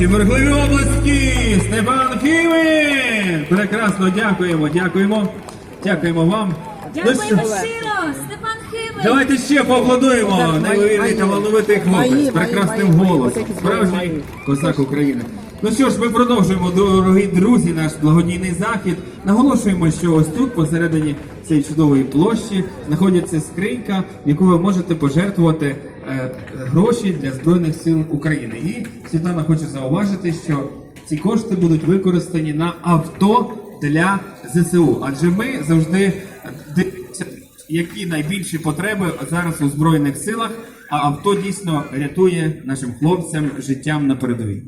Ваші верхливі обласки, Степан Кивин! Прекрасно, дякуємо, дякуємо. Дякуємо вам. Дякуємо щиро, Степан Химик. Давайте ще поаплодуємо. Неймовірний талановитий хлопець, з прекрасним голосом. Справжній козак України. Ну що ж, ми продовжуємо, дорогі друзі, наш благодійний захід. Наголошуємо, що ось тут, посередині цієї чудової площі, знаходиться скринька, в яку ви можете пожертвувати е, гроші для Збройних сил України. І Світлана хоче зауважити, що ці кошти будуть використані на авто для ЗСУ. Адже ми завжди які найбільші потреби зараз у збройних силах, а авто дійсно рятує нашим хлопцям життям на передовій.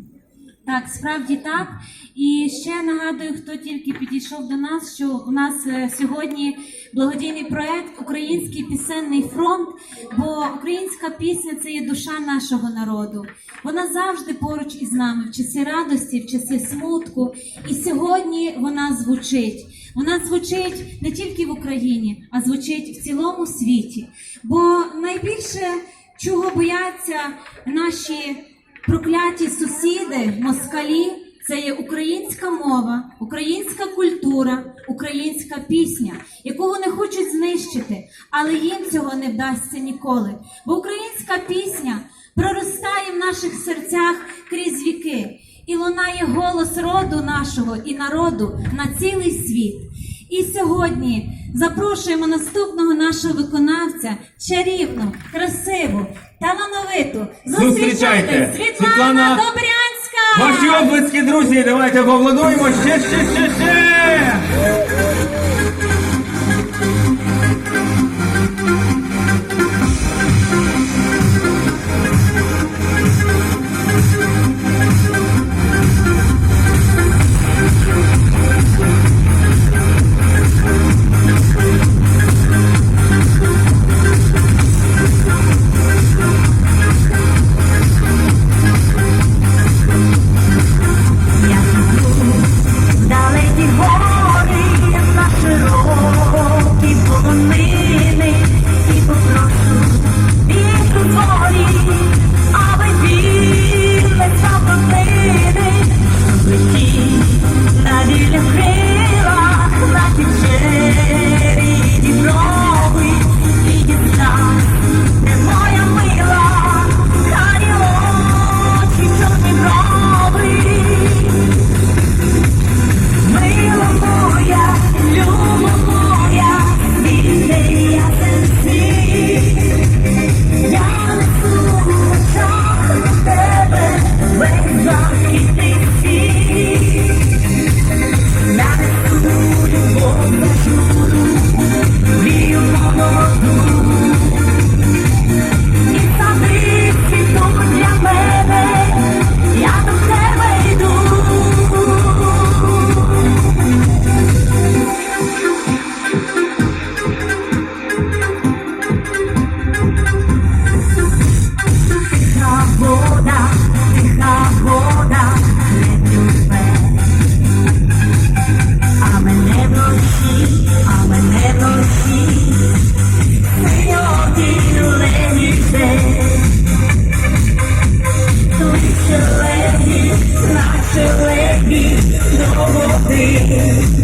Так, справді так. І ще нагадую, хто тільки підійшов до нас, що у нас е, сьогодні благодійний проект Український пісенний фронт. Бо українська пісня це є душа нашого народу. Вона завжди поруч із нами в часи радості, в часи смутку. І сьогодні вона звучить. Вона звучить не тільки в Україні, а звучить в цілому світі. Бо найбільше чого бояться наші прокляті сусіди, москалі, це є українська мова, українська культура, українська пісня, яку вони хочуть знищити, але їм цього не вдасться ніколи. Бо українська пісня проростає в наших серцях крізь віки і лунає голос роду нашого і народу на цілий світ. І сьогодні запрошуємо наступного нашого виконавця, чарівну, красиву, талановиту. Зустрічайте! Світлана, Добрянська! Ваші облицькі друзі, давайте поаплодуємо ще, ще, ще, ще! Yeah.